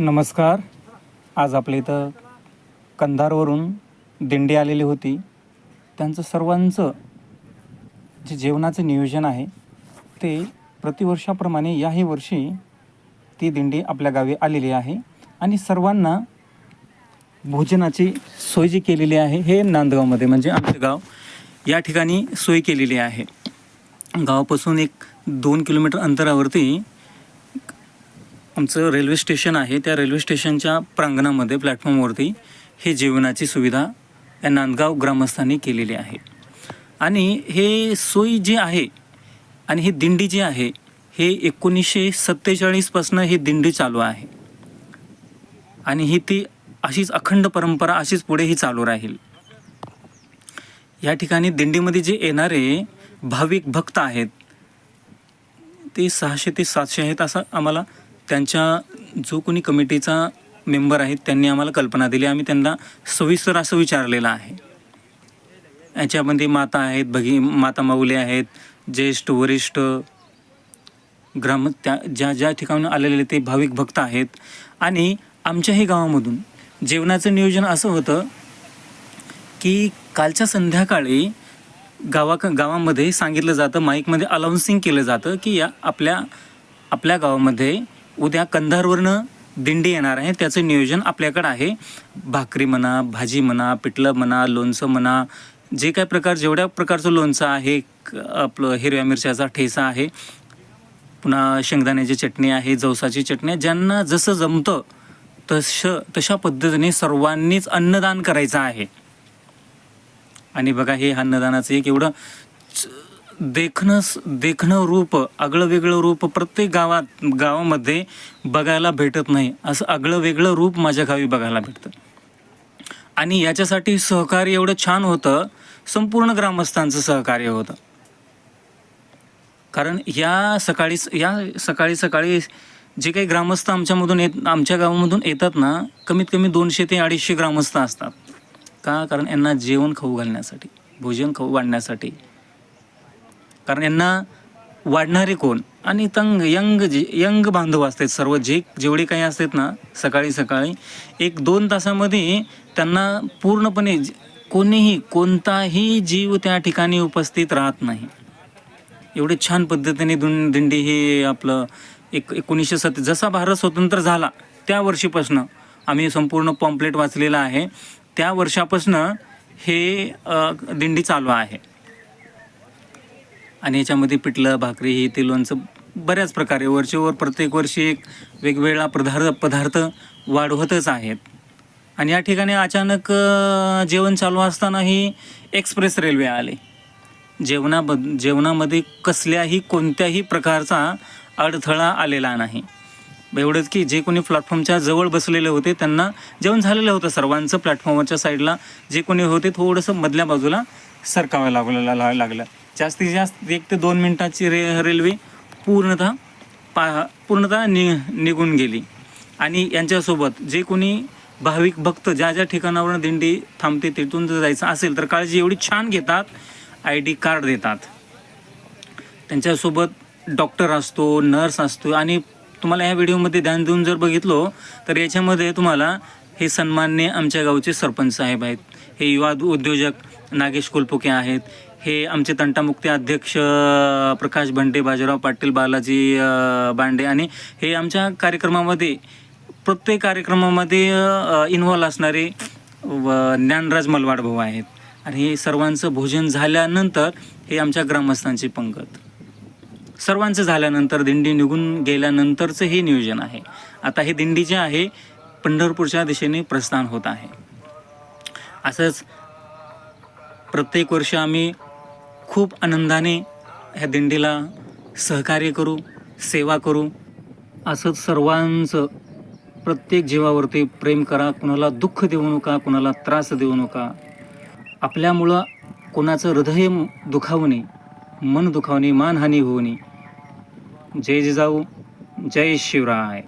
नमस्कार. आज आपल्या इथं कंधारवरून दिंडी आलेली होती. त्यांचं सर्वांचं जे जेवणाचं नियोजन आहे ते प्रतिवर्षाप्रमाणे याही वर्षी ती दिंडी आपल्या गावी आलेली आहे आणि सर्वांना भोजनाची सोय जी केलेली आहे हे नांदगावमध्ये म्हणजे आमचं गाव या ठिकाणी सोय केलेली आहे. गावापासून एक दोन किलोमीटर अंतरावरती आमचं रेल्वे स्टेशन आहे त्या रेल्वे स्टेशनच्या प्रांगणामध्ये प्लॅटफॉर्मवरती हे जेवणाची सुविधा या नांदगाव ग्रामस्थांनी केलेली आहे. आणि हे सोयी जी आहे आणि ही दिंडी जी आहे हे एकोणीसशे सत्तेचाळीसपासून ही दिंडी चालू आहे. आणि ही ती अशीच अखंड परंपरा अशीच पुढेही चालू राहील. या ठिकाणी दिंडीमध्ये जे येणारे भाविक भक्त आहेत ते सहाशे ते सातशे आहेत असं आम्हाला त्यांच्या जो कोणी कमिटीचा मेंबर आहेत त्यांनी आम्हाला कल्पना दिली. आम्ही त्यांना सविस्तर असं विचारलेलं आहे. याच्यामध्ये माता आहेत भगी माता माऊली आहेत ज्येष्ठ वरिष्ठ ग्राम त्या ज्या ज्या ठिकाणी आलेले ते भाविक भक्त आहेत. आणि आमच्याही गावामधून जेवणाचं नियोजन असं होतं की कालच्या संध्याकाळी गावा गावामध्ये सांगितलं जातं माईकमध्ये अनाऊन्सिंग केलं जातं की या आपल्या आपल्या गावामध्ये उद्या कंधारवरनं दिंडी येणार आहे. त्याचं नियोजन आपल्याकडं आहे. भाकरी म्हणा भाजी म्हणा पिठलं म्हणा लोणचं म्हणा जे काय प्रकार जेवढ्या प्रकारचं लोणचं आहे क- आपलं हिरव्या मिरच्याचा ठेसा आहे पुन्हा शेंगदाण्याची चटणी आहे जवसाची चटणी आहे ज्यांना जसं जमतं तसं तशा पद्धतीने सर्वांनीच अन्नदान करायचं आहे. आणि बघा हे अन्नदानाचं एक एवढं देखणं देखणं रूप आगळं वेगळं रूप प्रत्येक गावात गावामध्ये बघायला भेटत नाही. असं आगळं वेगळं रूप माझ्या गावी बघायला भेटतं. आणि याच्यासाठी सहकार्य एवढं छान होतं संपूर्ण ग्रामस्थांचं सहकार्य होतं. कारण या सकाळी या सकाळी सकाळी जे काही ग्रामस्थ आमच्यामधून येत आमच्या गावामधून येतात ना कमीत कमी दोनशे ते अडीचशे ग्रामस्थ असतात. का? कारण यांना जेवण खाऊ घालण्यासाठी भोजन खाऊ वाढण्यासाठी कारण यांना वाढणारे कोण? आणि तंग यंग जे यंग बांधव असतात सर्व. जे जेवढे काही असतात ना सकाळी सकाळी एक दोन तासामध्ये त्यांना पूर्णपणे कोणीही कोणताही जीव त्या ठिकाणी उपस्थित राहत नाही. एवढे छान पद्धतीने दुन दिंडी हे आपलं एक एकोणीसशे सत्ते जसा भारत स्वतंत्र झाला त्या वर्षीपासनं आम्ही संपूर्ण पॉम्पलेट वाचलेलं आहे. त्या वर्षापासनं हे दिंडी चालू आहे. आणि याच्यामध्ये पिठलं भाकरी हे ते लोणचं बऱ्याच प्रकारे वरचेवर प्रत्येक वर्षी एक वेगवेगळा पदार्थ पदार्थ वाढवतच आहेत. आणि या ठिकाणी अचानक जेवण चालू असतानाही एक्सप्रेस रेल्वे आले. जेवणाबद जेवणामध्ये कसल्याही कोणत्याही प्रकारचा अडथळा आलेला नाही. एवढंच की जे कोणी प्लॅटफॉर्मच्या जवळ बसलेले होते त्यांना जेवण झालेलं होतं. सर्वांचं प्लॅटफॉर्मवरच्या साईडला जे कोणी होते थोडंसं मधल्या बाजूला सरकाव्या लागल्या ला- लागलं. जास्तीत जास्त एक ते दोन मिनटाची रे रेल्वे पूर्णतः पा पूर्णतः नि निघून गेली. आणि यांच्यासोबत जे कोणी भाविक भक्त ज्या ज्या ठिकाणावरून दिंडी थांबते तिथून जर जायचं असेल तर काळजी एवढी छान घेतात आय डी कार्ड देतात. त्यांच्यासोबत डॉक्टर असतो नर्स असतो. आणि तुम्हाला ह्या व्हिडिओमध्ये ध्यान देऊन जर बघितलो तर याच्यामध्ये तुम्हाला हे सन्मान्य आमच्या गावचे सरपंच साहेब आहेत. हे युवा उद्योजक नागेश कुलपुके आहेत. हे आमचे तंटामुक्ती अध्यक्ष प्रकाश भंटे बाजीराव पाटील बालाजी बांडे आणि हे आमच्या कार्यक्रमामध्ये प्रत्येक कार्यक्रमामध्ये इन्व्हॉल्व असणारे व ज्ञानराज मलवाड भाऊ आहेत. आणि हे सर्वांचं भोजन झाल्यानंतर हे आमच्या ग्रामस्थांची पंगत. सर्वांचं झाल्यानंतर दिंडी निघून गेल्यानंतरचं हे नियोजन आहे. आता हे दिंडी जे आहे पंढरपूरच्या दिशेने प्रस्थान होत आहे. असंच प्रत्येक वर्षी आम्ही खूप आनंदाने ह्या दिंडीला सहकार्य करू सेवा करू. असंच सर्वांचं प्रत्येक जीवावरती प्रेम करा कुणाला दुःख देऊ नका कुणाला त्रास देऊ नका. आपल्यामुळं कोणाचं हृदय दुखावू नये मन दुखावणे मानहानी होऊ नये जय जिजाऊ जय शिवराय.